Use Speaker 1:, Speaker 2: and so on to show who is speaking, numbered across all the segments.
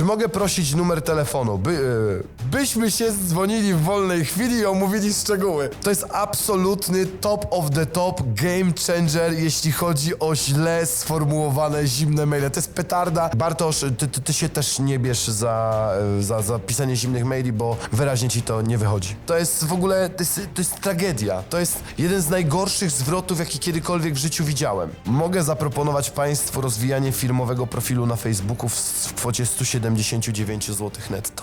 Speaker 1: Czy mogę prosić numer telefonu? By, e, byśmy się dzwonili w wolnej chwili i omówili szczegóły. To jest absolutny top of the top game changer, jeśli chodzi o źle sformułowane zimne maile. To jest petarda. Bartosz, ty, ty, ty się też nie bierz za, e, za, za pisanie zimnych maili, bo wyraźnie ci to nie wychodzi. To jest w ogóle, to jest, to jest tragedia. To jest jeden z najgorszych zwrotów, jaki kiedykolwiek w życiu widziałem. Mogę zaproponować Państwu rozwijanie firmowego profilu na Facebooku w, w kwocie 179 zł netto.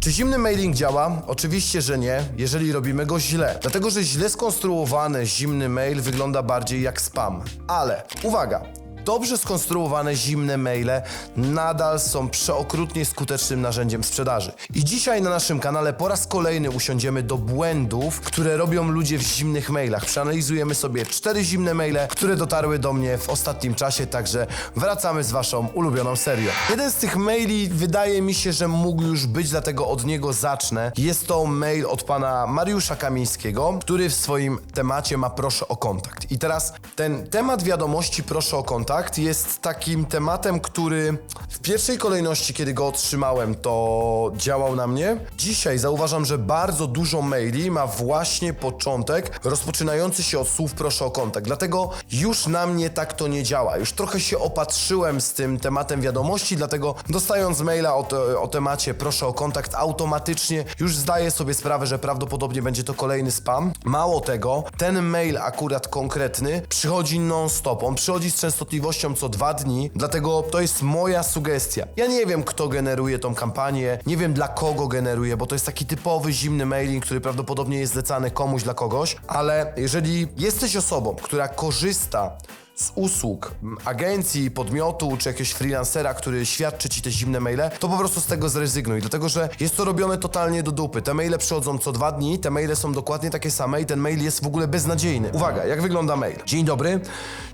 Speaker 1: Czy zimny mailing działa? Oczywiście, że nie, jeżeli robimy go źle. Dlatego, że źle skonstruowany zimny mail wygląda bardziej jak spam. Ale uwaga! Dobrze skonstruowane zimne maile nadal są przeokrutnie skutecznym narzędziem sprzedaży. I dzisiaj na naszym kanale po raz kolejny usiądziemy do błędów, które robią ludzie w zimnych mailach. Przeanalizujemy sobie cztery zimne maile, które dotarły do mnie w ostatnim czasie, także wracamy z waszą ulubioną serią. Jeden z tych maili wydaje mi się, że mógł już być, dlatego od niego zacznę. Jest to mail od pana Mariusza Kamińskiego, który w swoim temacie ma proszę o kontakt. I teraz ten temat wiadomości proszę o kontakt jest takim tematem, który w pierwszej kolejności, kiedy go otrzymałem, to działał na mnie. Dzisiaj zauważam, że bardzo dużo maili ma właśnie początek rozpoczynający się od słów proszę o kontakt. Dlatego już na mnie tak to nie działa. Już trochę się opatrzyłem z tym tematem wiadomości, dlatego dostając maila o, te, o temacie proszę o kontakt automatycznie już zdaję sobie sprawę, że prawdopodobnie będzie to kolejny spam. Mało tego, ten mail akurat konkretny przychodzi non-stop. On przychodzi z częstotliwością co dwa dni, dlatego to jest moja sugestia. Ja nie wiem, kto generuje tą kampanię, nie wiem dla kogo generuje, bo to jest taki typowy zimny mailing, który prawdopodobnie jest zlecany komuś dla kogoś, ale jeżeli jesteś osobą, która korzysta z usług agencji, podmiotu czy jakiegoś freelancera, który świadczy ci te zimne maile, to po prostu z tego zrezygnuj, dlatego że jest to robione totalnie do dupy. Te maile przychodzą co dwa dni, te maile są dokładnie takie same i ten mail jest w ogóle beznadziejny. Uwaga, jak wygląda mail? Dzień dobry.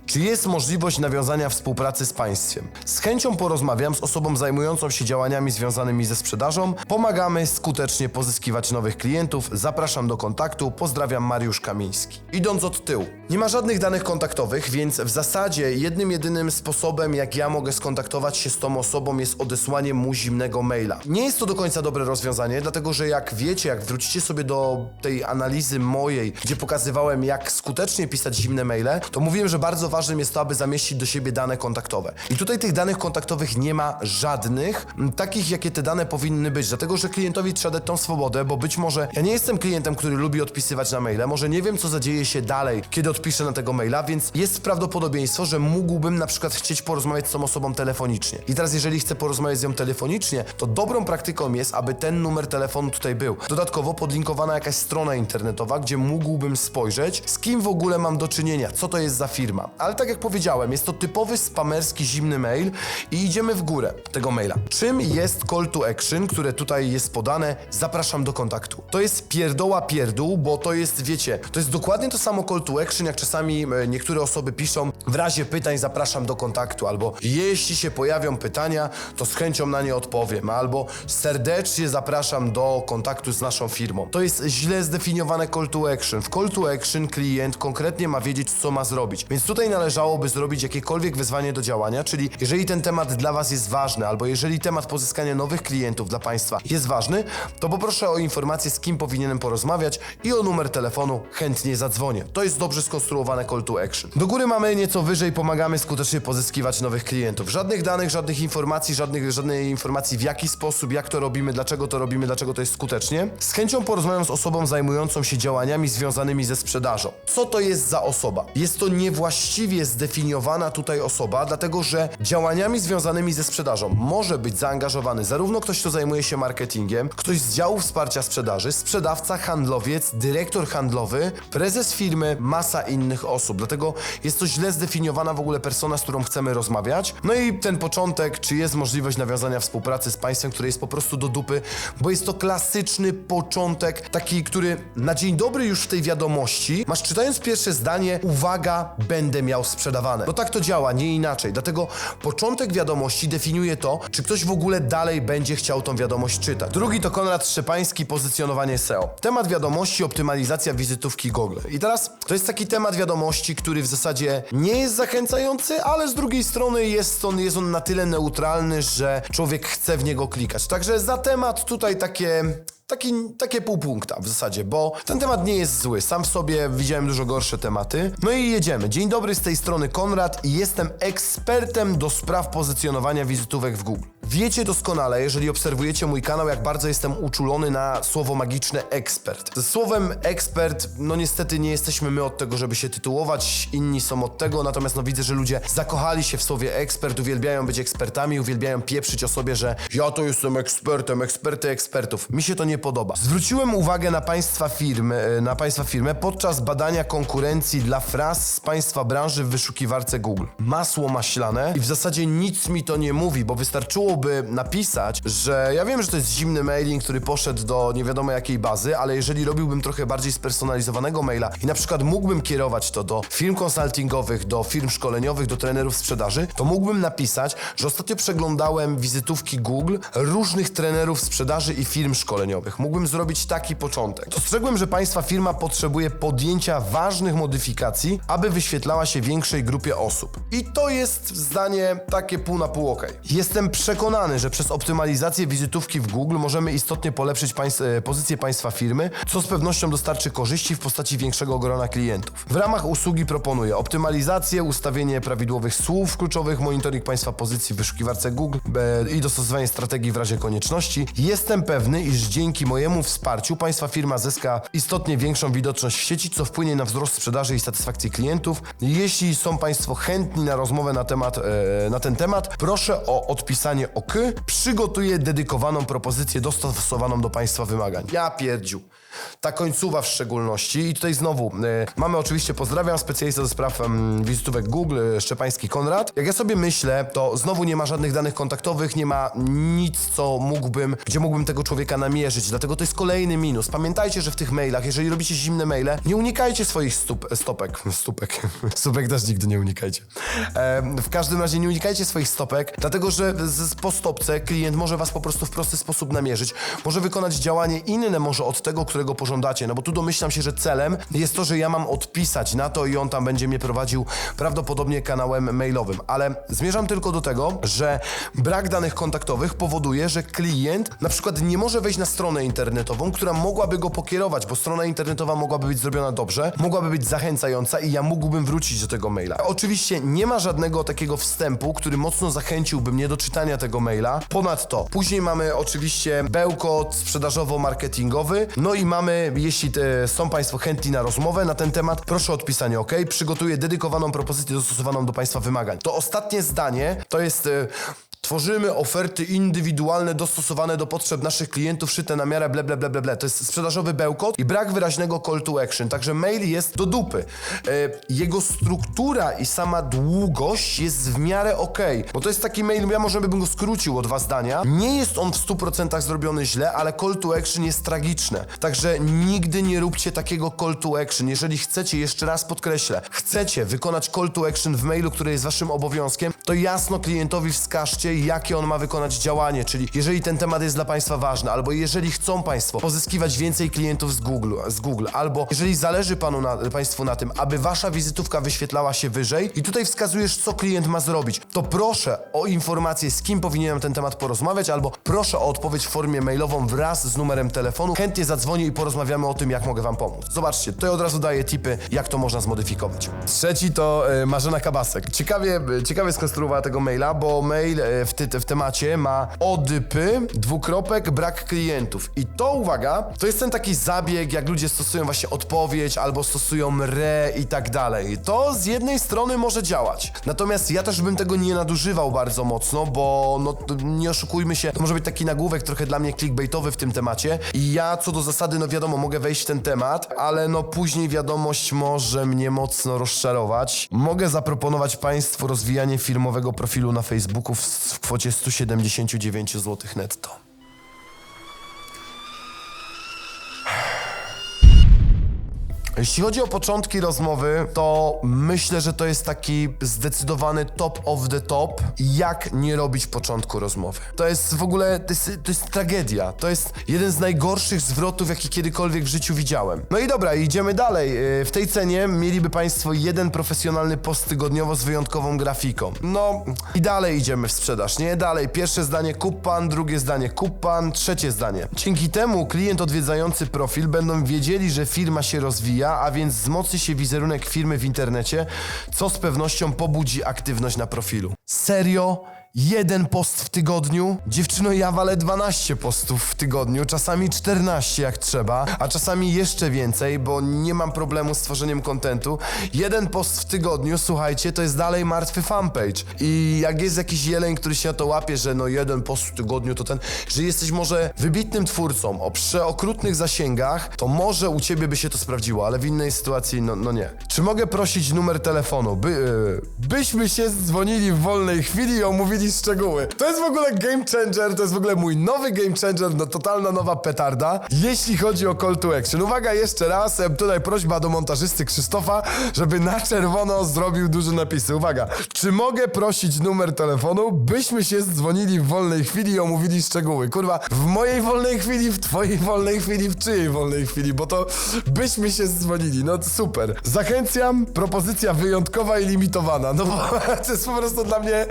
Speaker 1: Czy jest możliwość nawiązania współpracy z państwem? Z chęcią porozmawiam z osobą zajmującą się działaniami związanymi ze sprzedażą. Pomagamy skutecznie pozyskiwać nowych klientów. Zapraszam do kontaktu. Pozdrawiam Mariusz Kamiński. Idąc od tyłu. Nie ma żadnych danych kontaktowych, więc w zasadzie jednym jedynym sposobem, jak ja mogę skontaktować się z tą osobą, jest odesłanie mu zimnego maila. Nie jest to do końca dobre rozwiązanie, dlatego że jak wiecie, jak wrócicie sobie do tej analizy mojej, gdzie pokazywałem, jak skutecznie pisać zimne maile, to mówiłem, że bardzo ważnym jest to, aby zamieścić do siebie dane kontaktowe. I tutaj tych danych kontaktowych nie ma żadnych, takich jakie te dane powinny być, dlatego że klientowi trzeba dać tą swobodę, bo być może ja nie jestem klientem, który lubi odpisywać na maile, może nie wiem, co zadzieje się dalej, kiedy odpiszę na tego maila, więc jest prawdopodobieństwo, że mógłbym na przykład chcieć porozmawiać z tą osobą telefonicznie. I teraz, jeżeli chcę porozmawiać z nią telefonicznie, to dobrą praktyką jest, aby ten numer telefonu tutaj był. Dodatkowo podlinkowana jakaś strona internetowa, gdzie mógłbym spojrzeć, z kim w ogóle mam do czynienia, co to jest za firma. Ale tak jak powiedziałem, jest to typowy spamerski zimny mail i idziemy w górę tego maila. Czym jest call to action, które tutaj jest podane? Zapraszam do kontaktu. To jest pierdoła pierdół, bo to jest, wiecie, to jest dokładnie to samo call to action, jak czasami e, niektóre osoby piszą w razie pytań zapraszam do kontaktu, albo jeśli się pojawią pytania, to z chęcią na nie odpowiem, albo serdecznie zapraszam do kontaktu z naszą firmą. To jest źle zdefiniowane call to action. W call to action klient konkretnie ma wiedzieć, co ma zrobić. Więc tutaj należałoby zrobić jakiekolwiek wezwanie do działania, czyli jeżeli ten temat dla Was jest ważny, albo jeżeli temat pozyskania nowych klientów dla Państwa jest ważny, to poproszę o informację, z kim powinienem porozmawiać i o numer telefonu chętnie zadzwonię. To jest dobrze skonstruowane call to action. Do góry mamy nieco wyżej, pomagamy skutecznie pozyskiwać nowych klientów. Żadnych danych, żadnych informacji, żadnych, żadnej informacji w jaki sposób, jak to robimy, dlaczego to robimy, dlaczego to jest skutecznie. Z chęcią porozmawiam z osobą zajmującą się działaniami związanymi ze sprzedażą. Co to jest za osoba? Jest to niewłaściwie zdefiniowana tutaj osoba, dlatego że działaniami związanymi ze sprzedażą może być zaangażowany zarówno ktoś, kto zajmuje się marketingiem, ktoś z działu wsparcia sprzedaży, sprzedawca, handlowiec, dyrektor handlowy, prezes firmy, masa innych osób. Dlatego jest to źle zdefiniowana w ogóle persona, z którą chcemy rozmawiać. No i ten początek, czy jest możliwość nawiązania współpracy z państwem, które jest po prostu do dupy, bo jest to klasyczny początek, taki, który na dzień dobry już w tej wiadomości masz czytając pierwsze zdanie, uwaga, będę miał sprzedawane. Bo tak to działa, nie inaczej. Dlatego początek wiadomości definiuje to, czy ktoś w ogóle dalej będzie chciał tą wiadomość czytać. Drugi to Konrad Szczepański, pozycjonowanie SEO. Temat wiadomości, optymalizacja wizytówki Google. I teraz to jest taki temat wiadomości, który w zasadzie nie nie jest zachęcający, ale z drugiej strony jest on, jest on na tyle neutralny, że człowiek chce w niego klikać. Także za temat tutaj takie Taki, takie pół punkta w zasadzie, bo ten temat nie jest zły. Sam w sobie widziałem dużo gorsze tematy. No i jedziemy. Dzień dobry, z tej strony Konrad i jestem ekspertem do spraw pozycjonowania wizytówek w Google. Wiecie doskonale, jeżeli obserwujecie mój kanał, jak bardzo jestem uczulony na słowo magiczne ekspert. Z słowem ekspert, no niestety nie jesteśmy my od tego, żeby się tytułować, inni są od tego, natomiast no widzę, że ludzie zakochali się w słowie ekspert, uwielbiają być ekspertami, uwielbiają pieprzyć o sobie, że ja to jestem ekspertem, eksperty ekspertów. Mi się to nie podoba. Zwróciłem uwagę na państwa firmy, na państwa firmę podczas badania konkurencji dla fraz z państwa branży w wyszukiwarce Google. Masło maślane i w zasadzie nic mi to nie mówi, bo wystarczyłoby napisać, że ja wiem, że to jest zimny mailing, który poszedł do nie wiadomo jakiej bazy, ale jeżeli robiłbym trochę bardziej spersonalizowanego maila i na przykład mógłbym kierować to do firm konsultingowych, do firm szkoleniowych, do trenerów sprzedaży, to mógłbym napisać, że ostatnio przeglądałem wizytówki Google różnych trenerów sprzedaży i firm szkoleniowych. Mógłbym zrobić taki początek. Dostrzegłem, że Państwa firma potrzebuje podjęcia ważnych modyfikacji, aby wyświetlała się większej grupie osób. I to jest zdanie takie pół na pół ok. Jestem przekonany, że przez optymalizację wizytówki w Google możemy istotnie polepszyć e, pozycję Państwa firmy, co z pewnością dostarczy korzyści w postaci większego grona klientów. W ramach usługi proponuję optymalizację, ustawienie prawidłowych słów kluczowych, monitoring Państwa pozycji w wyszukiwarce Google i dostosowanie strategii w razie konieczności. Jestem pewny, iż dzięki mojemu wsparciu Państwa firma zyska istotnie większą widoczność w sieci, co wpłynie na wzrost sprzedaży i satysfakcji klientów. Jeśli są Państwo chętni na rozmowę na, temat, e, na ten temat, proszę o odpisanie OK. Przygotuję dedykowaną propozycję dostosowaną do Państwa wymagań. Ja pierdziu. Ta końcowa w szczególności. I tutaj znowu e, mamy oczywiście, pozdrawiam, specjalista do spraw em, wizytówek Google, e, Szczepański Konrad. Jak ja sobie myślę, to znowu nie ma żadnych danych kontaktowych, nie ma nic, co mógłbym, gdzie mógłbym tego człowieka namierzyć. Dlatego to jest kolejny minus. Pamiętajcie, że w tych mailach, jeżeli robicie zimne maile, nie unikajcie swoich stup, stopek. Stupek. Stupek też nigdy nie unikajcie. Em, w każdym razie nie unikajcie swoich stopek, dlatego że z, po stopce klient może was po prostu w prosty sposób namierzyć. Może wykonać działanie inne może od tego, którego pożądacie. No bo tu domyślam się, że celem jest to, że ja mam odpisać na to i on tam będzie mnie prowadził prawdopodobnie kanałem mailowym. Ale zmierzam tylko do tego, że brak danych kontaktowych powoduje, że klient na przykład nie może wejść na stronę internetową, która mogłaby go pokierować, bo strona internetowa mogłaby być zrobiona dobrze, mogłaby być zachęcająca i ja mógłbym wrócić do tego maila. Oczywiście nie ma żadnego takiego wstępu, który mocno zachęciłby mnie do czytania tego maila. Ponadto, później mamy oczywiście bełkot sprzedażowo-marketingowy, no i mamy, jeśli te, są Państwo chętni na rozmowę na ten temat, proszę o odpisanie OK. Przygotuję dedykowaną propozycję dostosowaną do Państwa wymagań. To ostatnie zdanie to jest. Tworzymy oferty indywidualne, dostosowane do potrzeb naszych klientów, szyte na miarę, ble, ble, ble, ble. To jest sprzedażowy bełkot i brak wyraźnego call to action. Także mail jest do dupy. E, jego struktura i sama długość jest w miarę ok. Bo to jest taki mail, ja może bym go skrócił o dwa zdania. Nie jest on w 100% zrobiony źle, ale call to action jest tragiczne. Także nigdy nie róbcie takiego call to action. Jeżeli chcecie, jeszcze raz podkreślę, chcecie wykonać call to action w mailu, który jest waszym obowiązkiem, to jasno klientowi wskażcie, jakie on ma wykonać działanie, czyli jeżeli ten temat jest dla Państwa ważny, albo jeżeli chcą Państwo pozyskiwać więcej klientów z Google, z Google albo jeżeli zależy panu na, Państwu na tym, aby Wasza wizytówka wyświetlała się wyżej i tutaj wskazujesz, co klient ma zrobić, to proszę o informację, z kim powinienem ten temat porozmawiać, albo proszę o odpowiedź w formie mailową wraz z numerem telefonu. Chętnie zadzwonię i porozmawiamy o tym, jak mogę Wam pomóc. Zobaczcie, to ja od razu daję tipy, jak to można zmodyfikować. Trzeci to e, Marzena Kabasek. Ciekawie, ciekawie skonstruowała tego maila, bo mail e, w, ty, w temacie ma odypy, dwukropek, brak klientów. I to, uwaga, to jest ten taki zabieg, jak ludzie stosują właśnie odpowiedź albo stosują re i tak dalej. To z jednej strony może działać. Natomiast ja też bym tego nie nadużywał bardzo mocno, bo no nie oszukujmy się, to może być taki nagłówek trochę dla mnie clickbaitowy w tym temacie. I ja co do zasady, no wiadomo, mogę wejść w ten temat, ale no później wiadomość może mnie mocno rozczarować. Mogę zaproponować Państwu rozwijanie firmowego profilu na Facebooku w, w kwocie 179 zł netto. Jeśli chodzi o początki rozmowy, to myślę, że to jest taki zdecydowany top of the top, jak nie robić początku rozmowy. To jest w ogóle, to jest, to jest tragedia. To jest jeden z najgorszych zwrotów, jaki kiedykolwiek w życiu widziałem. No i dobra, idziemy dalej. Yy, W tej cenie mieliby Państwo jeden profesjonalny post tygodniowo z wyjątkową grafiką. No i dalej idziemy w sprzedaż, nie? Dalej, pierwsze zdanie kup pan, drugie zdanie kup pan, trzecie zdanie. Dzięki temu klient odwiedzający profil będą wiedzieli, że firma się rozwija, a więc wzmocni się wizerunek firmy w internecie, co z pewnością pobudzi aktywność na profilu. Serio? Jeden post w tygodniu? Dziewczyno, ja walę 12 postów w tygodniu, czasami 14 jak trzeba, a czasami jeszcze więcej, bo nie mam problemu z tworzeniem kontentu. Jeden post w tygodniu, słuchajcie, to jest dalej martwy fanpage. I jak jest jakiś jeleń, który się na to łapie, że no jeden post w tygodniu to ten, że jesteś może wybitnym twórcą o przeokrutnych zasięgach, to może u ciebie by się to sprawdziło, ale w innej sytuacji no, no nie. Czy mogę prosić numer telefonu, by, yy, byśmy się dzwonili w wolnej chwili i omówili szczegóły. To jest w ogóle game changer, to jest w ogóle mój nowy game changer, no totalna nowa petarda, jeśli chodzi o call to action. Uwaga, jeszcze raz, tutaj prośba do montażysty Krzysztofa, żeby na czerwono zrobił duże napisy. Uwaga, czy mogę prosić numer telefonu, byśmy się dzwonili w wolnej chwili i omówili szczegóły. Kurwa, w mojej wolnej chwili, w twojej wolnej chwili, w czyjej wolnej chwili, bo to byśmy się dzwonili, no super. Zachęcam, propozycja wyjątkowa i limitowana, no bo to jest po prostu dla mnie e,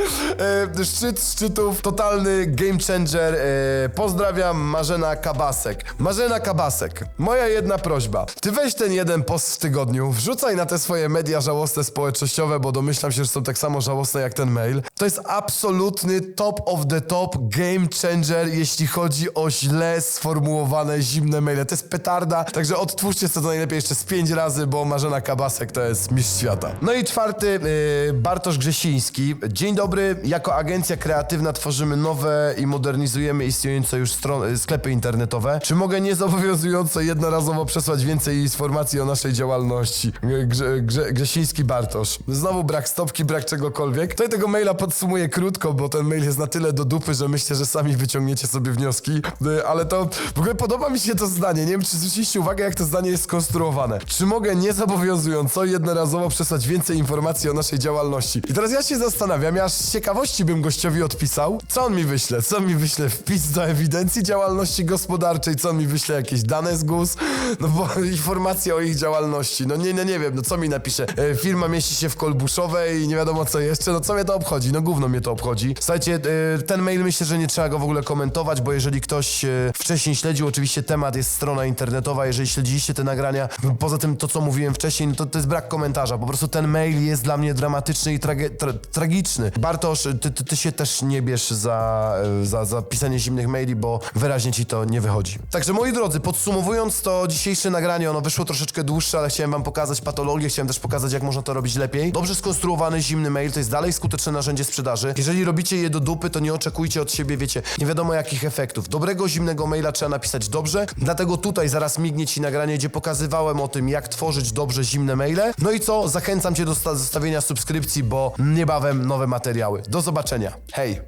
Speaker 1: szczyt szczytów, totalny game changer. E, pozdrawiam, Marzena Kabasek. Marzena Kabasek, moja jedna prośba. Ty weź ten jeden post w tygodniu, wrzucaj na te swoje media żałosne społecznościowe, bo domyślam się, że są tak samo żałosne jak ten mail. To jest absolutny top of the top game changer, jeśli chodzi o źle sformułowane zimne maile. To jest petarda, także odtwórzcie to najlepiej jeszcze z pięć razy, bo Marzena Kabasek to jest mistrz świata. No i czwarty, yy, Bartosz Grzesiński. Dzień dobry, jako agencja kreatywna tworzymy nowe i modernizujemy istniejące już strony, sklepy internetowe. Czy mogę niezobowiązująco jednorazowo przesłać więcej informacji o naszej działalności? Grze, Grze, Grzesiński Bartosz. Znowu brak stopki, brak czegokolwiek. Tutaj tego maila podsumuję krótko, bo ten mail jest na tyle do dupy, że myślę, że sami wyciągniecie sobie wnioski. Yy, Ale to w ogóle podoba mi się to zdanie. Nie wiem, czy zwróciliście uwagę, jak to zdanie jest skonstruowane. Czy mogę niezobowiązująco jednorazowo przesłać więcej informacji o naszej działalności? I teraz ja się zastanawiam, ja z ciekawości bym gościowi odpisał, co on mi wyśle? Co mi wyśle? Wpis do ewidencji działalności gospodarczej? Co on mi wyśle? Jakieś dane z GUS? No bo informacje o ich działalności. No nie, nie, nie wiem, no co mi napisze? E, firma mieści się w Kolbuszowej i nie wiadomo co jeszcze, no co mnie to obchodzi? No gówno mnie to obchodzi. Słuchajcie, e, ten mail myślę, że nie trzeba go w ogóle komentować, bo jeżeli ktoś e, wcześniej śledził, oczywiście temat jest strona internetowa, jeżeli śledziliście te nagrania, poza tym to, co mówiłem wcześniej, no to, to jest brak komentarza. Po prostu ten mail jest dla mnie dramatyczny i trage, tra, tragiczny. Bartosz, ty, ty, ty się też nie bierz za, e, za, za pisanie zimnych maili, bo wyraźnie ci to nie wychodzi. Także moi drodzy, podsumowując to dzisiejsze nagranie, ono wyszło troszeczkę dłuższe, ale chciałem wam pokazać patologię, chciałem też pokazać, jak można to robić lepiej. Dobrze skonstruowany zimny mail to jest dalej skuteczne narzędzie sprzedaży. Jeżeli robicie je do dupy, to nie oczekujcie od siebie, wiecie, nie wiadomo jakich efektów. Dobrego zimnego maila trzeba napisać dobrze, dlatego tutaj zaraz mignie ci nagranie, gdzie pokazywałem o tym, jak tworzyć dobrze zimne maile. No i co? Zachęcam cię do sta- zostawienia subskrypcji, bo niebawem nowe materiały. Do zobaczenia. Hej!